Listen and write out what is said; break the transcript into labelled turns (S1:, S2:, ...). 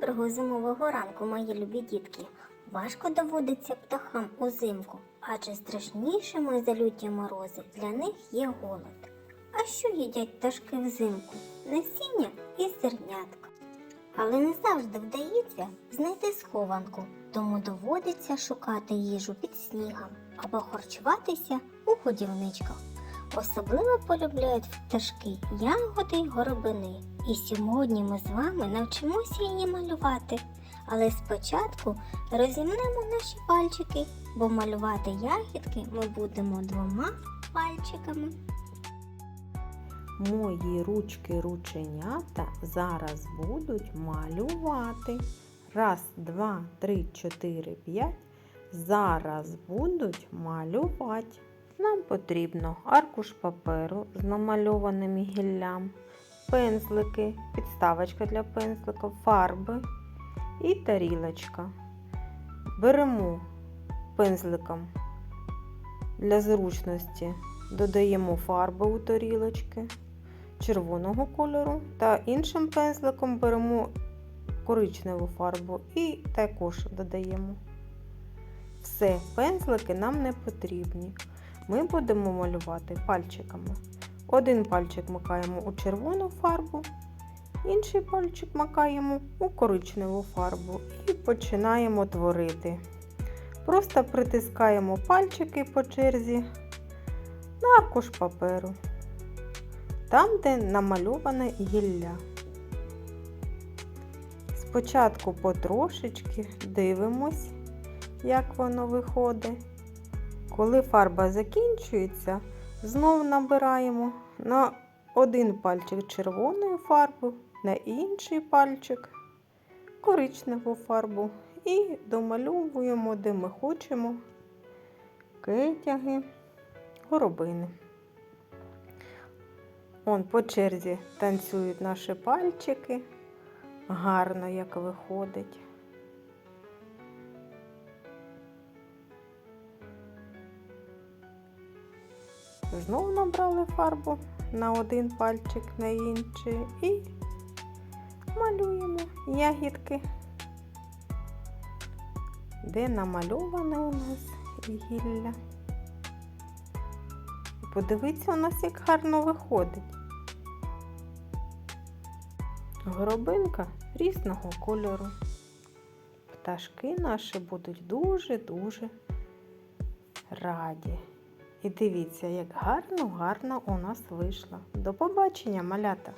S1: Доброго зимового ранку, мої любі дітки. Важко доводиться птахам узимку, адже страшнішими за люті морози для них є голод. А що їдять пташки взимку? Насіння і зернятка. Але не завжди вдається знайти схованку, тому доводиться шукати їжу під снігом або харчуватися у годівничках. Особливо полюбляють пташки ягоди й горобини. І сьогодні ми з вами навчимося її малювати. Але спочатку розімнемо наші пальчики, бо малювати ягідки ми будемо двома пальчиками.
S2: Мої ручки рученята зараз будуть малювати. Раз, два, три, чотири, п'ять. Зараз будуть малювати. Нам потрібно аркуш паперу з намальованим гіллям, пензлики, підставочка для пензлика, фарби і тарілочка. Беремо пензликом для зручності, додаємо фарби у тарілочки червоного кольору та іншим пензликом беремо коричневу фарбу і також додаємо. Все, пензлики нам не потрібні. Ми будемо малювати пальчиками. Один пальчик макаємо у червону фарбу, інший пальчик макаємо у коричневу фарбу і починаємо творити. Просто притискаємо пальчики по черзі на аркуш паперу, там, де намальоване гілля. Спочатку потрошечки дивимось, як воно виходить. Коли фарба закінчується, знов набираємо на один пальчик червоної фарби, на інший пальчик коричневу фарбу і домальовуємо, де ми хочемо кетяги, горобини. Он по черзі танцюють наші пальчики. Гарно як виходить. Знову набрали фарбу на один пальчик, на інший і малюємо ягідки, де намальоване у нас гілля. Подивіться у нас, як гарно виходить. Горобинка різного кольору. Пташки наші будуть дуже-дуже раді. І дивіться, як гарно-гарно у нас вийшло. До побачення, малята!